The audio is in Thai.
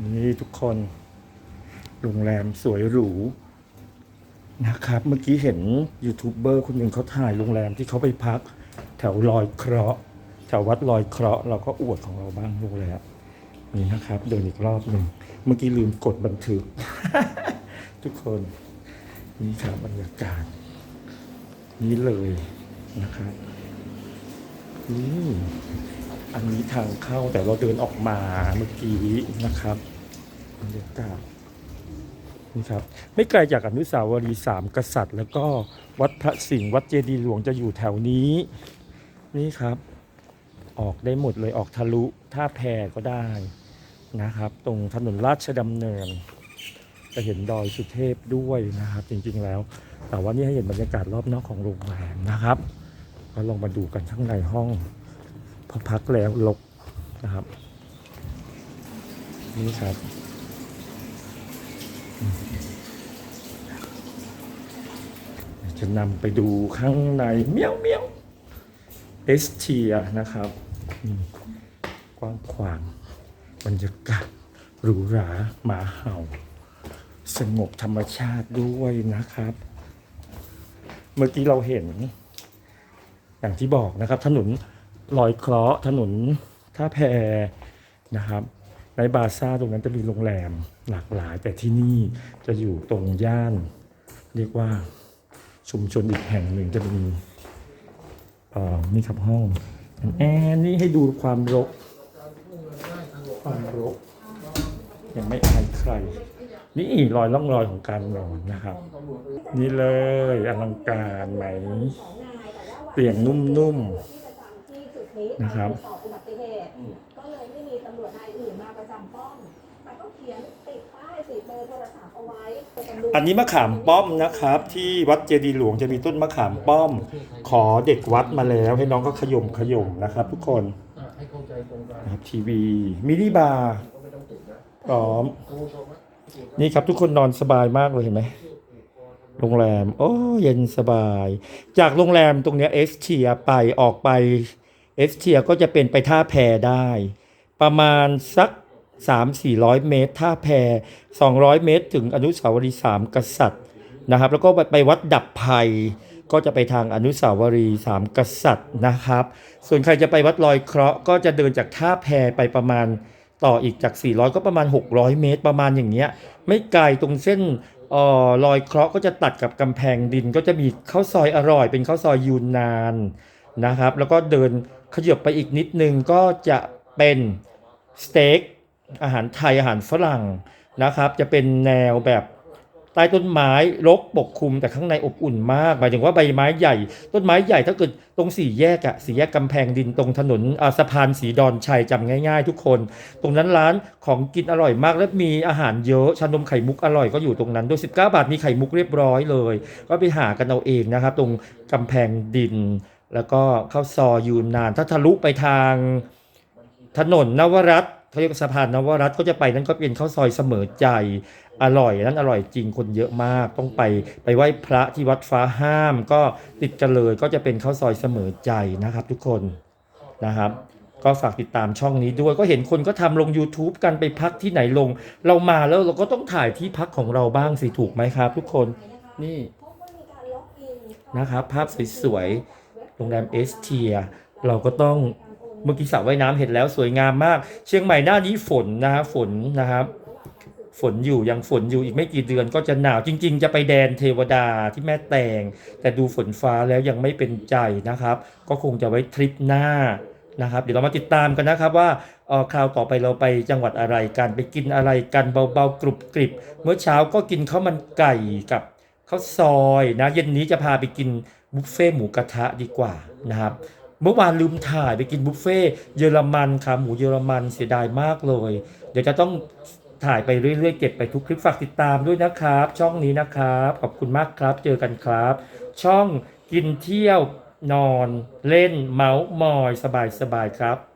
นี่ทุกคนโรงแรมสวยหรูนะครับ เมื่อกี้เห็นยูทูบเบอร์คนหนึ่งเขาถ่ายโรงแรมที่เขาไปพัก แถวลอยเคราะห์แถววัดลอยเคราะห์เราก็อวดของเราบ้างโรงแรมนี่นะครับเดินอีกรอบหนึ่งเมื่อกี้ลืมกดบันทึก ทุกคนนี่ครับบรรยากาศนี่เลยนะครับนี่ อันนี้ทางเข้าแต่เราเดินออกมาเมื่อกี้นะครับบรรยากาศนี่ครับไม่ไกลจากอนุสาวรีย์สามกษัตริย์ แล้วก็วัดพระสิงห์วัดเจดีย์หลวงจะอยู่แถวนี้ นี่ครับ ออกได้หมดเลยออกทะลุท่าแพก็ได้นะครับ ตรงถนนราชดำเนิน จะเห็นดอยสุเทพด้วยนะครับ จริงๆแล้ว แต่ว่านี่ให้เห็นบรรยากาศรอบนอกของโรงแรมนะครับ ก็ลองมาดูกันข้างในห้อง พอพักแล้วลกนะครับ นี่ครับจะนำไปดูข้างในเมี้ยวเมี้ยวเอสเทียนะครับ กว้างขวางบรรยากาศหรูหราหมาเห่า สงบธรรมชาติด้วยนะครับ เมื่อกี้เราเห็น อย่างที่บอกนะครับถนน ลอยเคราะห์ถนนท่าแพนะครับ ในบาซ่าตรงนั้นจะมีโรงแรมหลากหลาย แต่ที่นี่จะอยู่ตรงย่าน เรียกว่าชุมชนอีกแห่งหนึ่งจะมีนี่ครับห้องแอนนี่ให้ดูความรก ความรก ยังไม่อายใคร นี่รอยร่องรอยของการนอนนะครับ นี่เลยอลังการไหม เตียงนุ่มๆ นะครับอุบัติเหตุก็เลยไม่มีตำรวจนายอื่นมาประจำป้อมแต่ก็เขียนติดป้ายติดเบอร์โทรศัพท์เอาไว้อันนี้มะขามป้อมนะครับ ที่วัดเจดีย์หลวงจะมีต้นมะขามป้อม ขอเด็กวัดมาแล้ว ให้น้องก็ขยมขยมนะครับ ทุกคนอะให้เข้าใจตรงกันนะครับทีวีมินิบาร์ก็ไม่ต้องติดนะพร้อมคุณผู้ชมนะนี่ครับทุกคนนอนสบายมากเลยเห็นไหมโรงแรม โอ้เย็นสบาย จากโรงแรมตรงเนี้เอสเทียไปออกไป เอสเทียก็จะเป็นไปท่าแพได้ ประมาณสัก 3-400 เมตร ท่าแพ 200 เมตร ถึงอนุสาวรีย์สามกษัตริย์นะครับ แล้วก็ไปวัดดับภัยก็จะไปทางอนุสาวรีย์สามกษัตริย์นะครับ ส่วนใครจะไปวัดลอยเคราะห์ก็จะเดินจากท่าแพไปประมาณต่ออีกจาก 400 ก็ประมาณ 600 เมตรประมาณอย่างเงี้ย ไม่ไกลตรงเส้นออลอยเคราะห์ก็จะตัดกับกำแพงดิน ก็จะมีข้าวซอยอร่อย เป็นข้าวซอยยูนนานนะครับ แล้วก็เดิน ขยับไปอีกนิดนึงก็จะเป็นสเต็กอาหารไทยอาหารฝรั่งนะครับ จะเป็นแนวแบบใต้ต้นไม้รกปกคลุมแต่ข้างในอบอุ่นมากหมายถึงว่าใบไม้ใหญ่ ต้นไม้ใหญ่ถ้าเกิดตรงสี่แยกอะสี่แยกกำแพงดินตรงถนนสะพานสีดอนชัยจำง่าย ๆ ทุกคน ตรงนั้นร้านของกินอร่อยมากและมีอาหารเยอะชานมไข่มุกอร่อยก็อยู่ตรงนั้นโดย19 บาทมีไข่มุกเรียบร้อยเลย ก็ไปหากันเอาเองนะครับ ตรงกำแพงดิน แล้วก็เข้าวซอยยูนนาน ถ้าทะลุไปทางถนนนวรัตเขาเรียกสะพานนวรัตก็จะไปนั่นก็เป็นข้าวซอยเสมอใจ อร่อยนั่นอร่อยจริงคนเยอะมาก ต้องไปไปไหว้พระที่วัดฟ้าห้ามก็ติดกันเลยก็จะเป็นข้าวซอยเสมอใจนะครับ ทุกคนนะครับ ก็ฝากติดตามช่องนี้ด้วยก็เห็นคนก็ทำลง YouTube กันไปพักที่ไหนลง เรามาแล้วเราก็ต้องถ่ายที่พักของเราบ้างสิถูกไหมครับ ทุกคนนี่นะครับ ภาพสวยๆ รงแรมเอสเทียเราก็ต้องเมื่อกี้สระว่ายน้ำเห็นแล้วสวยงามมาก เชียงใหม่หน้านี้ฝนนะฮะฝนนะครับ ฝนอยู่ยังฝนอยู่อีกไม่กี่เดือนก็จะหนาวจริง ๆ จะไปแดนเทวดาที่แม่แตง แต่ดูฝนฟ้าแล้วยังไม่เป็นใจนะครับ ก็คงจะไว้ทริปหน้านะครับเดี๋ยวเรามาติดตามกันนะครับว่าอ่อคราวต่อไปเราไปจังหวัดอะไรกันไปกินอะไรกันเบาๆกรุบกริบ เมื่อเช้าก็กินข้าวมันไก่กับ ข้าวซอยนะเย็นนี้จะพาไปกินบุฟเฟ่หมูกระทะดีกว่านะครับเมื่อวานลืมถ่ายไปกินบุฟเฟ่เยอรมันขาหมูเยอรมันเสียดายมากเลย เดี๋ยวจะต้องถ่ายไปเรื่อยๆ เก็บไปทุกคลิปฝากติดตามด้วยนะครับ ช่องนี้นะครับ ขอบคุณมากครับ เจอกันครับ ช่องกินเที่ยวนอนเล่นเมาส์มอยสบายๆครับ